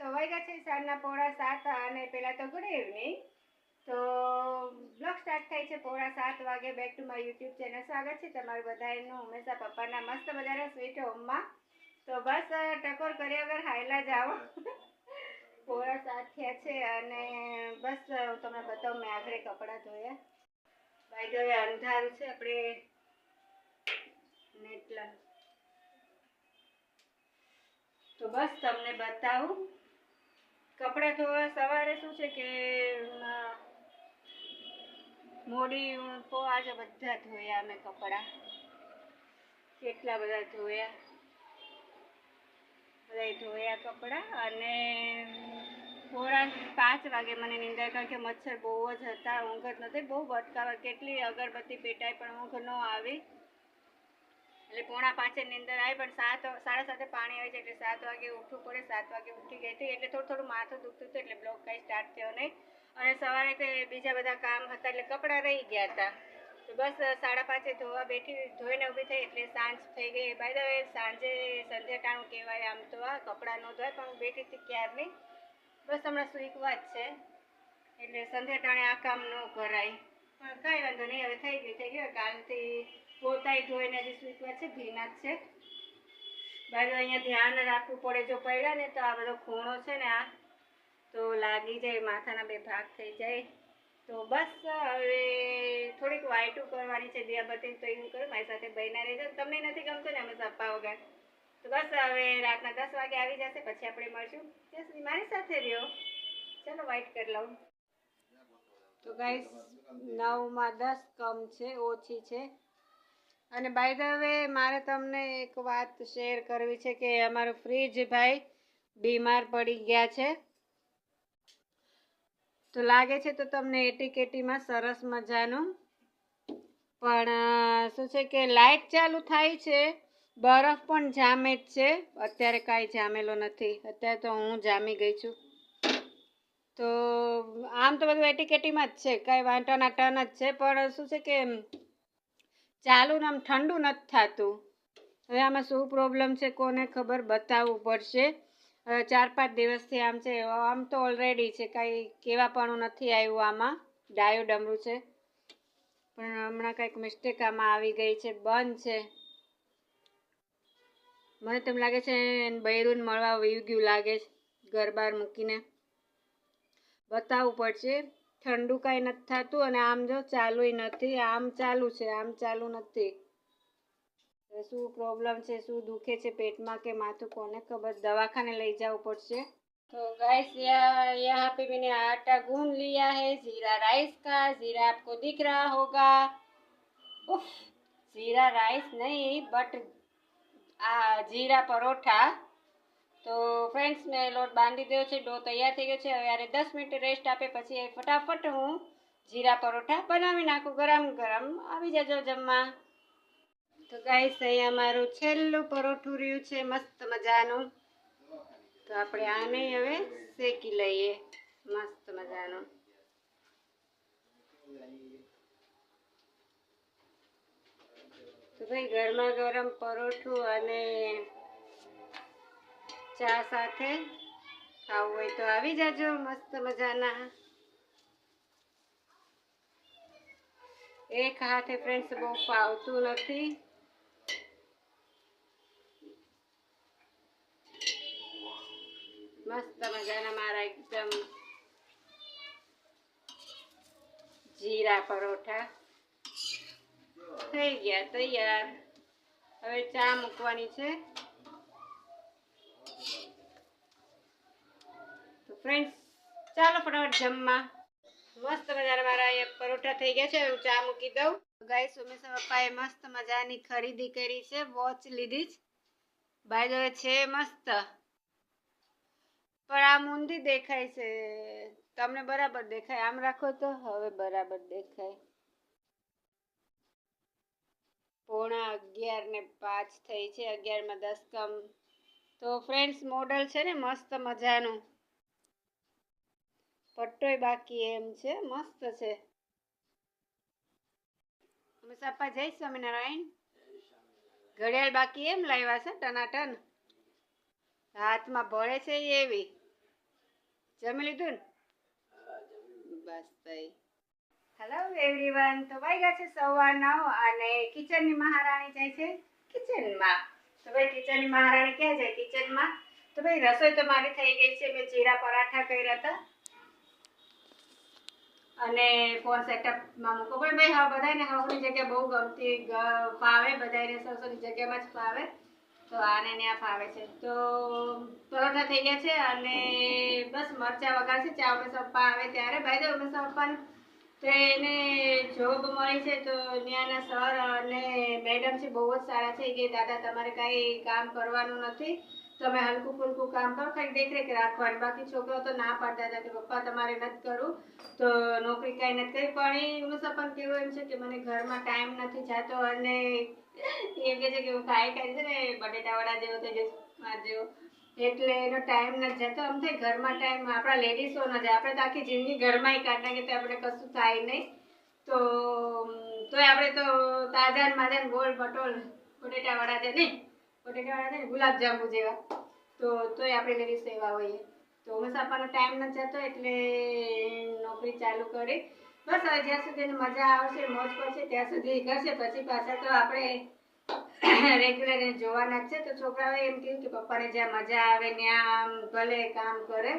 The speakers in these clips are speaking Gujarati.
તો વાગ્યા છે સાંજના પોળા સાત અને પહેલાં તો ગુડ ઇવનિંગ તો બ્લોગ સ્ટાર્ટ થાય છે પોળા સાત વાગે. Back to my YouTube channel સ્વાગત છે તમારું બધાનું. હંમેશા પપ્પાના મસ્ત બધાના સ્વીટ હોમમાં તો બસ ટકોર કર્યા વગર હાયલા જાઓ પોળા સાત થયા છે અને બસ તમને બતાવું, મેં આગળ કપડાં ધોયા. ભાઈ હવે અંધારું છે, આપણે નેટલા. તો બસ તમને બતાવું. કપડાં ધોવા સવારે શું છે કે મોડી તો આજે બધા ધોયા અમે કપડાં. કેટલા બધા ધોયા. બધા ધોયા કપડાં અને થોડા પાંચ વાગે મને નિંદર કારણ કે મચ્છર બહુ જ હતા, ઊંઘ જ નથી બહુ ભટકાવા, કેટલી અગરબત્તી પેટાઈ પણ ઊંઘ ન આવી. એટલે પોણા પાંચે અંદર આવી, પણ સાત સાડા સાતે પાણી આવે છે એટલે સાત વાગે ઉઠવું પડે. સાત વાગે ઉઠી ગઈ હતી એટલે થોડું થોડું માથું દુખતું હતું એટલે બ્લોક કાંઈ સ્ટાર્ટ થયો નહીં. અને સવારે તે બીજા બધા કામ હતા એટલે કપડાં રહી ગયા હતા. તો બસ સાડા પાંચે ધોવા બેઠી, ધોઈને ઊભી થઈ એટલે સાંજ થઈ ગઈ. બાય ધ વે સાંજે સંધ્યા ટાણું કહેવાય આમ તો આ કપડાં ન ધોય પણ બેઠી હતી ક્યારની? બસ હમણાં સુઈકવા જ છે. એટલે સંધ્યા ટાણે આ કામ ન કરાય. પણ કાંઈ વાંધો નહીં, હવે થઈ ગયું થઈ ગયું. કાલથી પોતાય ધોઈને હજી સૂકવા છે ભીના જ છે. બાજુ અહીંયા ધ્યાન રાખવું પડે, જો પડ્યા ને તો આ બધો ખૂણો છે ને આ, તો લાગી જાય, માથાના બે ભાગ થઈ જાય. તો બસ, હવે થોડીક વાઈટું કરવાની છે દિયાબત્તી તો એવું કરું, મારી સાથે બહેના રહેજો. તમને નથી ગમતું ને અમે સપ્પા વગર? તો બસ, હવે રાતના દસ વાગે આવી જશે, પછી આપણે મળશું. ત્યાં સુધી મારી સાથે રહ્યો. ચાલો, વાઈટ કરી લઉં. તો ગાઈસ નવમાં દસ કમ છે, ઓછી છે. અને બાય ધ વે મારે તમને એક વાત શેર કરવી છે કે અમારો ફ્રીજ ભાઈ બીમાર પડી ગયા છે. તો લાગે છે તો તમને એટીકેટીમાં સરસ મજાનું. પણ શું છે કે લાઇટ ચાલુ થાય છે, બરફ પણ જામે જ છે. અત્યારે કાંઈ જામેલો નથી. અત્યારે તો હું જામી ગઈ છું. તો, આમ તો બધું એટીકેટીમાં જ છે. કાંઈ વાંટન ટન જ છે. પણ શું છે કે ચાલુ ને આમ ઠંડુ નથી થતું. હવે આમાં શું પ્રોબ્લેમ છે કોને ખબર બતાવવું પડશે. હવે ચાર પાંચ દિવસથી આમ છે, આમ તો ઓલરેડી છે, કાંઈ કેવાપણું નથી આવ્યું આમાં. ડાયો ડમરું છે. પણ હમણાં કંઈક મિસ્ટેક આમાં આવી ગઈ છે, બંધ છે. મને તેમ લાગે છે બૈરુન મળવા વયું ગયું લાગે છે, ઘર બહાર મૂકીને. બતાવવું પડશે. ઠંડુ કાંઈ નથી થતું અને આમ જો ચાલુય નથી આમ ચાલુ છે આમ ચાલુ નથી હવે શું પ્રોબ્લેમ છે શું દુખે છે પેટમાં કે માથું કોને ખબર દવાખાને લઈ જવું પડશે तो गैस यहाँ यहाँ पे मैंने आटा गूंद लिया है जीरा राइस का जीरा आपको दिख रहा होगा उफ, जीरा राइस नहीं बट આ જીરા પરોઠા તો ફ્રેન્ડ્સ મેં લોટ બાંધી દીધો છે, ડો તૈયાર થઈ ગયો છે. હવે આને દસ મિનિટ રેસ્ટ આપે, પછી ફટાફટ હું જીરા પરોઠા બનાવી નાખું. ગરમ ગરમ. આવી જજો જમવા. તો ગાઈસ અહીંયા મારું છેલ્લું પરોઠું રહ્યું છે, મસ્ત મજાનું. તો આપણે આને હવે શેકી લઈએ, મસ્ત મજાનું. તો ભાઈ ગરમા ગરમ પરોઠું અને ચા સાથે ખાવું હોય તો આવી જાજો, મસ્ત મજાના. એક હાથે ફ્રેન્ડ્સ બહુ ફાવતું નથી. મસ્ત મજાના મારા એકદમ જીરા પરોઠા. થઈ ગયા, તૈયાર. હવે ચા મૂકવાની છે. ફ્રેન્ડ્સ ચાલો ફટાફટ જમવા. મસ્ત મજાના મારા અહીંયા પરોઠા થઈ ગયા છે. હું ચા મૂકી દઉં. ગાઈસ ઉમેશા પપ્પાએ મસ્ત મજાની ખરીદી કરી છે. વોચ લીધી જ. બાય ધ છે મસ્ત. પણ આમ ઊંધી દેખાય છે. તમને બરાબર દેખાય. આમ રાખો તો હવે બરાબર દેખાય. પોણા અગિયાર ને પાંચ થઈ છે. અગિયારમાં દસ કમ. તો ફ્રેન્ડ્સ મોડલ છે ને મસ્ત મજાનું. પટ્ટોય બાકી એમ છે. મસ્ત છે. અમે સાપા જય સ્વામિનારાયણ. ઘડિયાળ બાકી એમ લાવ્યા છે ટનાટન. હાથમાં ભળે છે એવી. જમી લીધું ને? બસ તઈ. હેલો એવરીવન તો વાગ્યા છે સવા નવ અને કિચનની મહારાણી જાય છે કિચનમાં. તો ભાઈ કિચનની મહારાણી ક્યાં જાય કિચનમાં? તો ભાઈ રસોઈ તો મારી થઈ ગઈ છે. મેં જીરા પરાઠા કર્યા હતા. અને ફોન સેટઅપમાં મૂકો. પણ ભાઈ, હા બધાને હાઉની જગ્યા બહુ ગમતી ફાવે બધાને સરસોની જગ્યામાં જ ફાવે. તો આને ત્યાં ફાવે છે. તો પરોઠા થઈ ગયા છે અને બસ મરચા વઘાર છે. ચા ઉમેશ પપ્પા આવે ત્યારે. ભાઈ દેવ પપ્પાને તો એને જોબ મળી છે તો ત્યાંના સર અને મેડમ છે, બહુ જ સારા છે કે દાદા, તમારે કાંઈ કામ કરવાનું નથી. તમે હલકું ફુલકું કામ કરો કંઈક દેખરેખ રાખવાની. બાકી છોકરો તો ના પાડતા હતા કે પપ્પા તમારે નથી કરવું, તો નોકરી કાંઈ નથી કરી. પણ એ પપ્પાને કેવું એમ છે કે મને ઘરમાં ટાઈમ નથી જતો અને એમ કે છે કે હું ખાઈ ખાઈ છે ને બટેટાવાળા જેવો થઈ જશે માર જેવો. એટલે એનો ટાઈમ નથી જતો. આમ થાય ઘરમાં ટાઈમ આપણા લેડીઝોનો જાય. આપણે તો આખી જિંદગી ઘરમાં કાઢ નાખીએ તો આપણે કશું થાય નહીં. તો તોય આપણે તો તાજા ને માજા ને ગોળ બટોળ બટેટાવાળા છે નહીં. બટેટા છે ને ગુલાબજાંબુ જેવા. તો તોય આપણે લેડીઝ એવા હોઈએ. તો આપવાનો ટાઈમ નથી જતો એટલે નોકરી ચાલુ કરી. બસ હવે જ્યાં સુધી એને મજા આવશે, મોજ પડશે, ત્યાં સુધી કરશે. પછી પાછા તો આપણે રેગ્યુલર જોવાના જ છે. તો છોકરાઓએ એમ કહ્યું કે પપ્પાને જ્યાં મજા આવે, ત્યાં ભલે કામ કરે.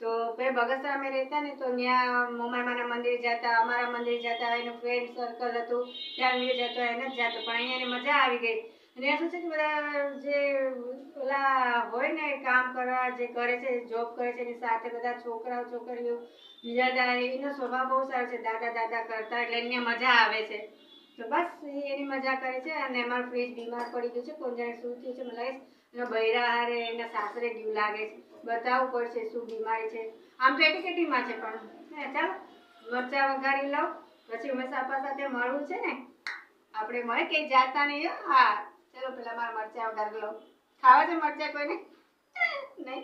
તો ભાઈ બગસરા અમે રહેતા ને તો ત્યાં મોમામાના મંદિર જતા, અમારા મંદિર જતા, એનું ફ્રેન્ડ સર્કલ હતું. ત્યાં જતો, એને જ જતો. પણ અહીંયા મજા આવી ગઈ. અને શું છે બધા જે ઓલા હોય ને કામ કરવા, જે કરે છે જોબ કરે છે, એની સાથે બધા છોકરાઓ, છોકરીઓ, બીજા દાદા એનો સ્વભાવ બહુ સારો છે. દાદા દાદા કરતા એટલે એને મજા આવે છે. તો બસ એની મજા કરે છે અને અમારું ફ્રીજ બીમાર પડી ગયું છે. કોણ જાણે શું થયું છે, મને એના બૈરા હારે એના સાસરે ગયું લાગે છે. બતાવવું પડશે શું બીમારી છે. આમ તો એટીકેટીમાં છે પણ. હે, ચાલો. મરચા વઘારી લઉં. પછી ઉમેશ આપા સાથે મળવું છે ને? આપણે મળે કે જાતા નહીં હો? ચલો પેલા મારા મરચા વઘારી લઉં ખાવા છે મરચા કોઈને? નહીં?